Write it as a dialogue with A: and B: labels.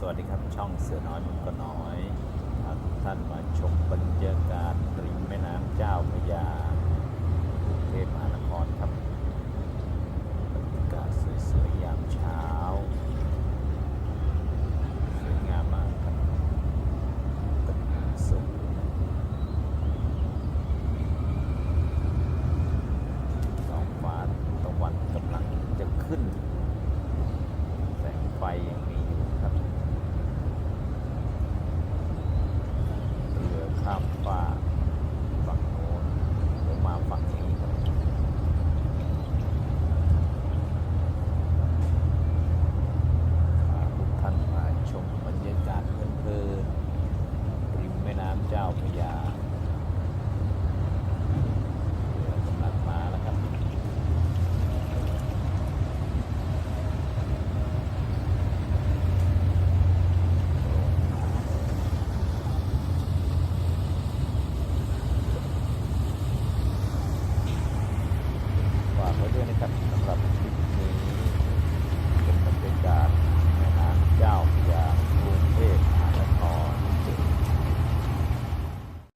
A: สวัสดีครับช่องเสือน้อยมันก็น้อยท่านมาชมบรรยากาศริมแม่น้ำเจ้าพระยา ように買ってきたん